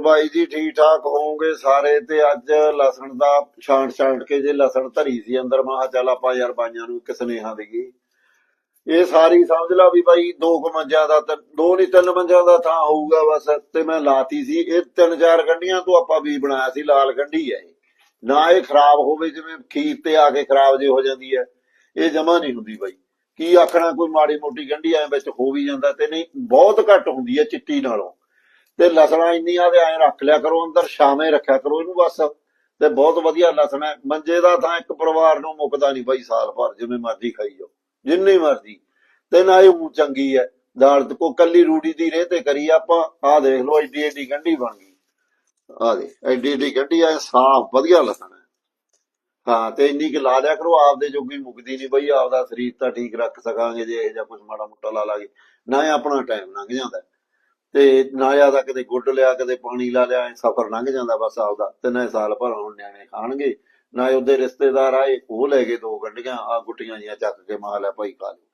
ਬਾਈ ਜੀ ਠੀਕ ਠਾਕ ਹੋਵੋਗੇ ਸਾਰੇ ਤੇ ਅੱਜ ਲਸਣ ਦਾ ਛਾਂਟ ਛਾਂਟ ਕੇ ਜੇ ਲਸਣ ਧਰੀ ਸੀ ਅੰਦਰ ਮਹਾ ਚੱਲ ਆਪਾਂ ਯਾਰ ਬਾਈਆਂ ਨੂੰ ਇੱਕ ਸੁਨੇਹਾ ਦੇਗੀ ਇਹ ਸਾਰੀ ਸਮਝ ਲਾ ਵੀ ਬਾਈ ਦੋ ਕੁ ਦਾ ਦੋ ਨਹੀਂ ਤਿੰਨ ਮੰਜਿਆਂ ਦਾ ਥਾਂ ਹੋਊਗਾ ਬਸ, ਤੇ ਮੈਂ ਲਾਤੀ ਸੀ। ਇਹ ਤਿੰਨ ਚਾਰ ਗੰਢੀਆਂ ਤੋਂ ਆਪਾਂ ਵੀ ਬਣਾਇਆ ਸੀ, ਲਾਲ ਗੰਢੀ ਹੈ ਨਾ ਇਹ ਖਰਾਬ ਹੋਵੇ ਜਿਵੇਂ ਖੀਰ ਤੇ ਆ ਕੇ ਖਰਾਬ ਜੇ ਹੋ ਜਾਂਦੀ ਹੈ, ਇਹ ਜਮਾ ਨਹੀਂ ਹੁੰਦੀ ਬਾਈ। ਕੀ ਆਖਣਾ, ਕੋਈ ਮਾੜੀ ਮੋਟੀ ਗੰਢੀ ਐ ਵਿੱਚ ਹੋ ਵੀ ਜਾਂਦਾ ਤੇ ਨਹੀਂ, ਬਹੁਤ ਘੱਟ ਹੁੰਦੀ ਹੈ ਚਿੱਟੀ ਨਾਲੋਂ। ਤੇ ਲਸਣਾ ਇੰਨੀਆਂ ਦੇ ਐ ਰੱਖ ਲਿਆ ਕਰੋ, ਅੰਦਰ ਛਾਵੇਂ ਰੱਖਿਆ ਕਰੋ ਇਹਨੂੰ ਬਸ। ਤੇ ਬਹੁਤ ਵਧੀਆ ਲਸਣ ਹੈ। ਮੰਜੇ ਦਾ ਤਾਂ ਇੱਕ ਪਰਿਵਾਰ ਨੂੰ ਮੁੱਕਦਾ ਨਹੀਂ ਬਾਈ ਸਾਲ ਭਰ, ਜਿਵੇਂ ਮਰਜ਼ੀ ਖਾਈ ਜਾਓ, ਜਿੰਨੀ ਮਰਜ਼ੀ। ਤੇ ਨਾ ਇਹ ਚੰਗੀ ਹੈ। ਦਾਲ ਕੋ ਕੱਲੀ ਰੂੜੀ ਦੀ ਰੇਹ ਤੇ ਕਰੀ, ਆਪਾਂ ਆਹ ਦੇਖ ਲਓ, ਐਡੀ ਐਡੀ ਗੰਢੀ ਬਣ ਗਈ। ਆਹ ਦੇ ਐਡੀ ਐਡੀ ਗੰਢੀ ਐ ਸਾਫ਼, ਵਧੀਆ ਲਸਣ ਹੈ। ਹਾਂ, ਤੇ ਇੰਨੀ ਕਿ ਲਾ ਲਿਆ ਕਰੋ, ਆਪਦੇ ਜੋਗੀ ਮੁਕਦੀ ਨਹੀਂ ਬਈ, ਆਪਦਾ ਸਰੀਰ ਤਾਂ ਠੀਕ ਰੱਖ ਸਕਾਂਗੇ ਜੇ ਇਹ ਜਿਹਾ ਕੁਝ ਮਾੜਾ ਮੋਟਾ ਲਾ ਲਾਗੇ। ਨਾ ਆਪਣਾ ਟਾਈਮ ਲੰਘ ਜਾਂਦਾ। ਤੇ ਨਾ ਜ਼ਿਆਦਾ ਕਦੇ ਗੁੱਡ ਲਿਆ, ਕਦੇ ਪਾਣੀ ਲਾ ਲਿਆ ਸਫਰ ਲੰਘ ਜਾਂਦਾ ਬਸ ਆਪਦਾ। ਤੇ ਨਾ ਸਾਲ ਭਰ ਹੁਣ ਨਿਆਣੇ ਖਾਣਗੇ, ਨਾ ਉਹਦੇ ਰਿਸ਼ਤੇਦਾਰ ਆਏ, ਉਹ ਲੈ ਗਏ ਦੋ ਗੰਢੀਆਂ ਆ ਗੁੱਟੀਆਂ ਜੀਆਂ ਚੱਕ ਕੇ ਮਾਲ ਹੈ ਭਾਈ ਖਾ ਲਓ।